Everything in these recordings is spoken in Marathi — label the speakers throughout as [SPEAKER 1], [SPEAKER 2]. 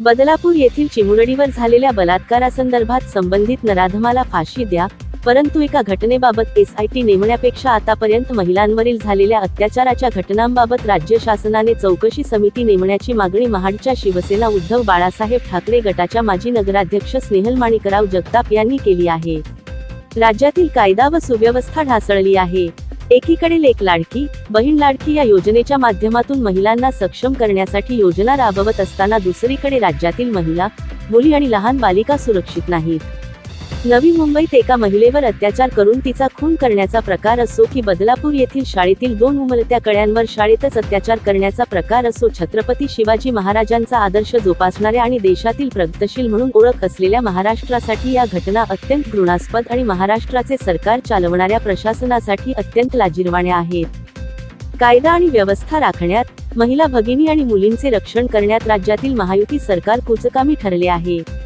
[SPEAKER 1] बदलापूर येथील चिमुरडीवर झालेल्या बलात्कारासंदर्भात संबंधित नराधमाला फाशी द्या परंतु एका घटनेबाबत एसआयटी नेमण्यापेक्षा आतापर्यंत महिलांवरील झालेल्या अत्याचाराच्या घटनांबाबत राज्य शासनाने चौकशी समिती नेमण्याची मागणी महाडच्या शिवसेना उद्धव बाळासाहेब ठाकरे गटाच्या माजी नगराध्यक्ष स्नेहल माणिकराव जगताप यांनी केली आहे. राज्यातील कायदा व सुव्यवस्था ढासळली आहे. एकीकडे एक लाडकी बहीण लाडकी या योजनेच्या माध्यमातून महिलांना सक्षम करण्यासाठी योजना राबवत असताना दुसरीकडे राज्यातील महिला मुली आणि लहान बालिका सुरक्षित नाहीत. नवी मुंबईत एका महिलेवर अत्याचार करून तिचा खून करण्याचा प्रकार असो की बदलापूर येथील शाळेतील दोन उमलत्या कळ्यांवर शाळेतच अत्याचार करण्याचा प्रकार असो छत्रपती शिवाजी महाराजांचा आदर्श जोपासणाऱ्या आणि देशातील प्रगतशील म्हणून ओळख असलेल्या महाराष्ट्रासाठी या घटना अत्यंत घृणास्पद आणि महाराष्ट्राचे सरकार चालवणाऱ्या प्रशासनासाठी अत्यंत लाजिरवाण्या आहेत. कायदा आणि व्यवस्था राखण्यात महिला भगिनी आणि मुलींचे रक्षण करण्यात राज्यातील महायुती सरकार कुचकामी ठरले आहे.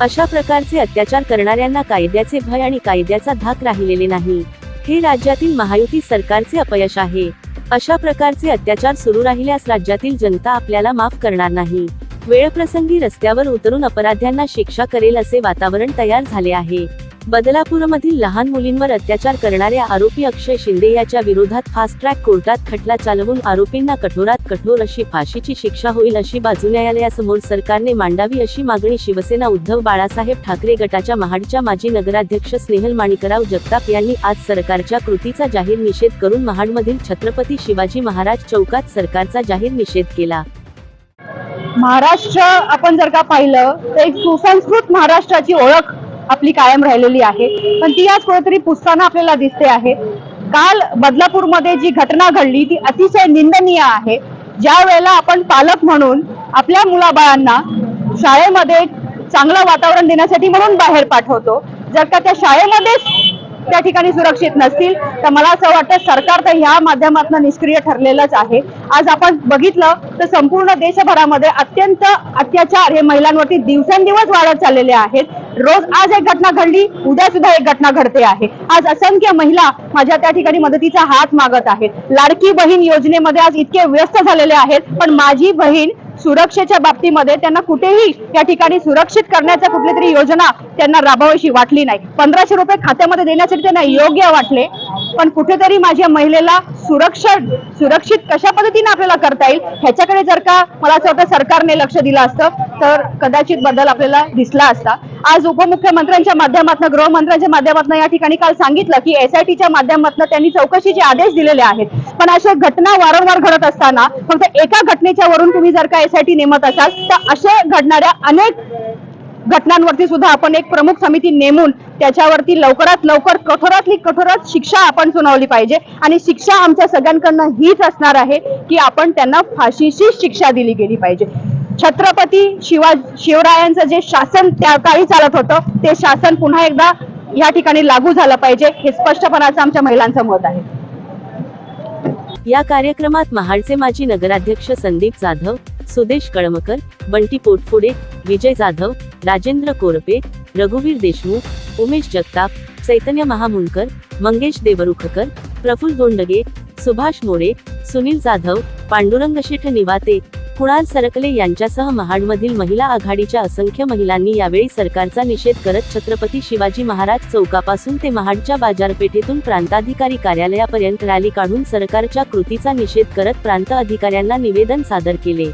[SPEAKER 1] अशा प्रकारचे अत्याचार करणाऱ्यांना कायद्याचे भय आणि कायद्याचा धाक राहिलेले नाही. हे राज्यातील महायुती सरकारचे अपयश आहे. अशा प्रकारचे अत्याचार सुरू राहिल्यास राज्यातील जनता आपल्याला माफ करणार नाही. वेळप्रसंगी रस्त्यावर उतरून अपराध्यांना शिक्षा करेल असे वातावरण तयार झाले आहे. बदलापूरमधील लहान मुलींवर अत्याचार करणाऱ्या आरोपी अक्षय शिंदे याच्या विरोधात फास्ट ट्रॅक कोर्टात खटला चालवून आरोपींना कठोरात कठोर अशी फाशीची शिक्षा होईल अशी बाजू न्यायालयासमोर सरकारने मांडावी अशी मागणी शिवसेना उद्धव बाळासाहेब ठाकरे गटाच्या महाडच्या माजी नगराध्यक्ष स्नेहल माणिकराव जगताप यांनी आज सरकारच्या कृतीचा जाहीर निषेध करून महाडमधील छत्रपती शिवाजी महाराज चौकात सरकारचा जाहीर निषेध केला.
[SPEAKER 2] महाराष्ट्र आपण जर का पाहिलं तर एक सुसंस्कृत महाराष्ट्राची ओळख आपली कायम राहिलेली आहे. पण ती आज कुठेतरी पुसताना आपल्याला दिसते आहे. काल बदलापूरमध्ये जी घटना घडली ती अतिशय निंदनीय आहे. ज्या वेळेला आपण पालक म्हणून आपल्या मुलाबाळांना शाळेमध्ये चांगलं वातावरण देण्यासाठी म्हणून बाहेर पाठवतो. जर का त्या शाळेमध्येच त्या ठिकाणी सुरक्षित नसतील तर मला असं वाटतं सरकार तर ह्या माध्यमातून निष्क्रिय ठरलेलंच आहे. आज आपण बघितलं तर संपूर्ण देशभरामध्ये अत्यंत अत्याचार हे महिलांवरती दिवसेंदिवस वाढत चाललेले आहेत. रोज आज एक घटना घडली उद्या सुद्धा एक घटना घडते आहे. आज असंख्य महिला माझ्या त्या ठिकाणी मदतीचा हात मागत आहेत. लाडकी बहीण योजनेमध्ये आज इतके व्यस्त झालेले आहेत पण माझी बहीण सुरक्षेच्या बाबतीमध्ये त्यांना कुठेही या ठिकाणी सुरक्षित करण्याच्या कुठली तरी योजना त्यांना राबवायची वाटली नाही. पंधराशे रुपये खात्यामध्ये देण्यासाठी त्यांना योग्य वाटले पण कुठेतरी माझ्या महिलेला सुरक्षा सुरक्षित कशा पद्धतीने आपल्याला करता येईल ह्याच्याकडे जर का मला असं वाटतं सरकारने लक्ष दिलं असतं तर कदाचित बदल आपल्याला दिसला असता. आज उपमुख्यमंत्र्यांच्या माध्यमातून गृहमंत्र्यांच्या माध्यमातून या ठिकाणी काल सांगितलं की एसआयटीच्या माध्यमातून त्यांनी चौकशीचे आदेश दिलेले आहेत. पण अशा घटना वारंवार घडत असताना फक्त एका घटनेच्या वरून तुम्ही जर का एसआयटी नेमत असाल तर अशा घडणाऱ्या अनेक घटनांवरती सुद्धा आपण एक प्रमुख समिती नेमून त्याच्यावरती लवकरात लवकर कठोरातली कठोरात शिक्षा आपण सुनावली पाहिजे. आणि शिक्षा आमच्या सगळ्यांकडनं हीच असणार आहे की आपण त्यांना फाशीची शिक्षा दिली गेली पाहिजे. छत्रपती शिवा शिवरायांचं जे शासन त्या काळी चालत होतं ते शासन पुन्हा एकदा या ठिकाणी लागू झालं पाहिजे हे स्पष्टपणाचं आमच्या महिलांचं मत आहे.
[SPEAKER 1] या कार्यक्रमात महाडचे माजी नगराध्यक्ष संदीप जाधव सुदेश कळमकर बंटी पोटफोडे विजय जाधव राजेंद्र कोरपे रघुवीर देशमुख उमेश जगताप चैतन्य महामुंडकर मंगेश देवरुखकर प्रफुल गोंडगे सुभाष मोरे सुनील जाधव पांडुरंग शेठ निवाते कुणाल सरकले यांच्यासह महाडमधील महिला आघाडीच्या असंख्य महिलांनी यावेळी सरकारचा निषेध करत छत्रपती शिवाजी महाराज चौकापासून ते महाडच्या बाजारपेठेतून प्रांताधिकारी कार्यालयापर्यंत रॅली काढून सरकारच्या कृतीचा निषेध करत प्रांत अधिकाऱ्यांना निवेदन सादर केले.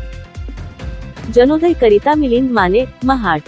[SPEAKER 1] जनोदय करिता मिलिंद माने महाड.